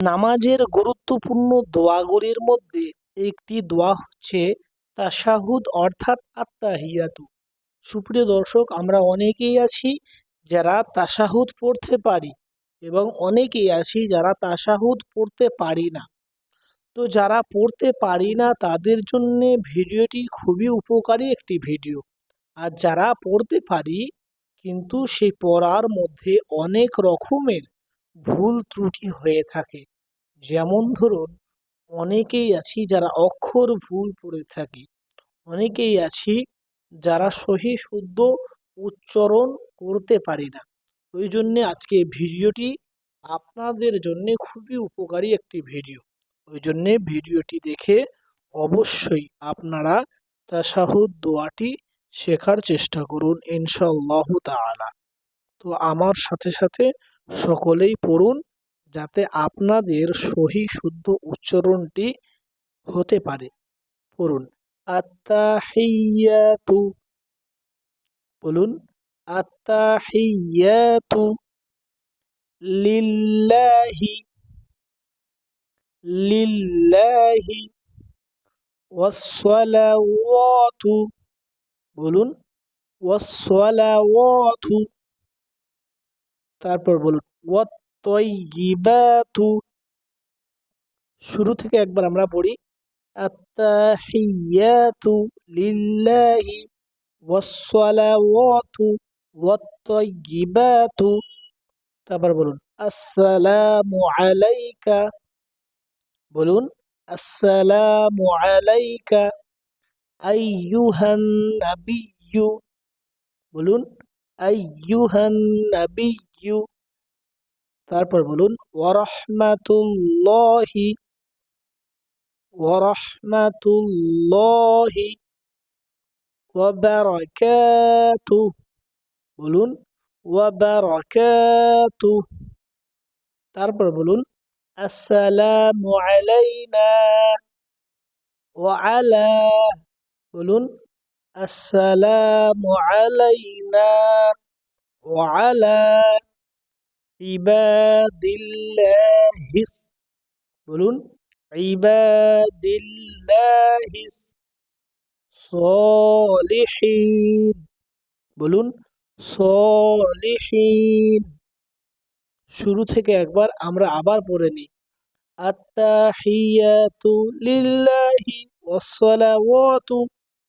নামাজের গুরুত্বপূর্ণ দোয়াগুলির মধ্যে একটি দোয়া হচ্ছে তাশাহুদ অর্থাৎ আত্মাহিয়াতু। সুপ্রিয় দর্শক, আমরা অনেকেই আছি যারা তাশাহুদ পড়তে পারি এবং অনেকেই আছি যারা তাশাহুদ পড়তে পারি না। তো যারা পড়তে পারি না, তাদের জন্যে ভিডিওটি খুবই উপকারী একটি ভিডিও। আর যারা পড়তে পারি, কিন্তু সেই পড়ার মধ্যে অনেক রকমের ভুল ত্রুটি হয়ে থাকে। যেমন ধরুন, অনেকেই আছি যারা অক্ষর ভুল পড়ে থাকি। অনেকেই আছি যারা সহি শুদ্ধ উচ্চারণ করতে পারি না। ওই জন্যে আজকে ভিডিওটি আপনাদের জন্যে খুবই উপকারী একটি ভিডিও। ওই জন্যে ভিডিওটি দেখে অবশ্যই আপনারা তাশাহুদ দোয়াটি শেখার চেষ্টা করুন ইনশাআল্লাহ তাআলা। তো আমার সাথে সাথে সকলেই পড়ুন যাতে আপনাদের সহি শুদ্ধ উচ্চারণটি হতে পারে। পড়ুন, আত্তাহিয়াতু। বলুন, আত্তাহিয়াতু লিল্লাহি লিল্লাহি ওয়াসসালাওয়াতু। বলুন, ওয়াসসালাওয়াতু। তারপর বলুন ওয়াত্তয়িবাতু শুরু থেকে একবার আমরা পড়ি। আত্তাহিয়াতু লিল্লাহি ওয়াসসালাওয়াতু ওয়াত্তয়িবাতু তারপর বলুন, আসসালামু আলাইকা। বলুন, আসসালামু আলাইকা আইয়ুহান নাবিয়্যু। বলুন, আইয়ুহান নাবিয়্যু। তারপর বলুন, ওয়ারহমাতুল্লাহি ওয়ারহমাতুল্লাহি ওয়াবারাকাতু বলুন ওয়াবারাকাতু তারপর বলুন, আসসালামু আলাইনা ওয়ালা বলুন, আসসালামু আলাইনা ওয়ালা ইবাদিল্লাহিস, বলুন, ইবাদিল্লাহিস সলিহিন, বলুন, সলিহিন। শুরু থেকে একবার আমরা আবার পড়ে নিই। আত্তাহিয়াতু লিল্লাহি ওয়াসসালাওয়াতু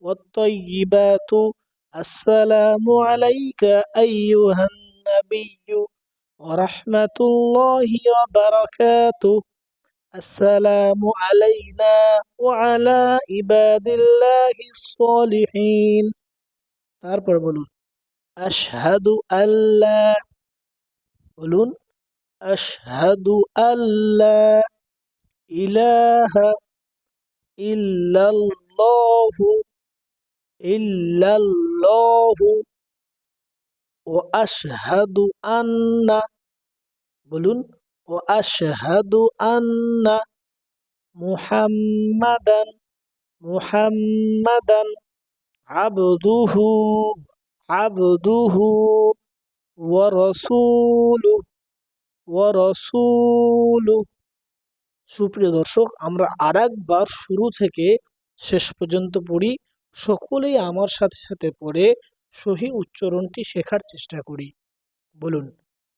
ওয়াত্তাইয়িবাতু আসসালামু আলাইকা আইয়ুহান নাবিয়্যু ওয়া রাহমাতুল্লাহি ওয়া বারাকাতুহু السلام علينا وعلى عباد الله الصالحين তারপর বলুন আশহাদু আল্লা বলুন আশহাদু আল্লা ইলাহা ইল্লাল্লাহু ইল্লাল্লাহু ও আশহাদু আন্না বলুন, ও আশহাদু আন্না মুহাম্মাদান মুহাম্মাদান আবদুহু আবদুহু ওয়া রাসূলু ওয়া রাসূলু সুপ্রিয় দর্শক, আমরা আরেকবার শুরু থেকে শেষ পর্যন্ত পড়ি। সকলেই আমার সাথে সাথে পড়ে সহি উচ্চারণটি শেখার চেষ্টা করি। বলুন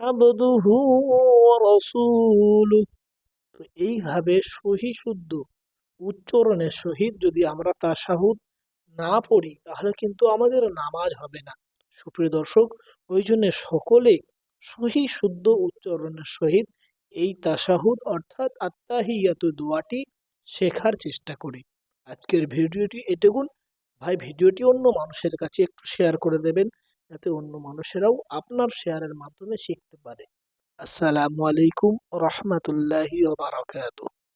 আবদুহু রসুলু তো এইভাবে সহি শুদ্ধ উচ্চারণের সহিত যদি আমরা তাসাহুদ না পড়ি, তাহলে কিন্তু আমাদের নামাজ হবে না। সুপ্রিয় দর্শক, ওই জন্য সকলে সহি শুদ্ধ উচ্চারণের সহিত এই তাসাহুদ অর্থাৎ আত্মাহিয়াত দোয়াটি শেখার চেষ্টা করি। আজকের ভিডিওটি এটুকুন। ভাই, ভিডিওটি অন্য মানুষের কাছে একটু শেয়ার করে দেবেন। যাতে অন্য মানুষেরাও আপনার শেয়ারের মাধ্যমে শিখতে পারে। আসসালামু আলাইকুম রহমতুল্লাহি বারাকাতুহ।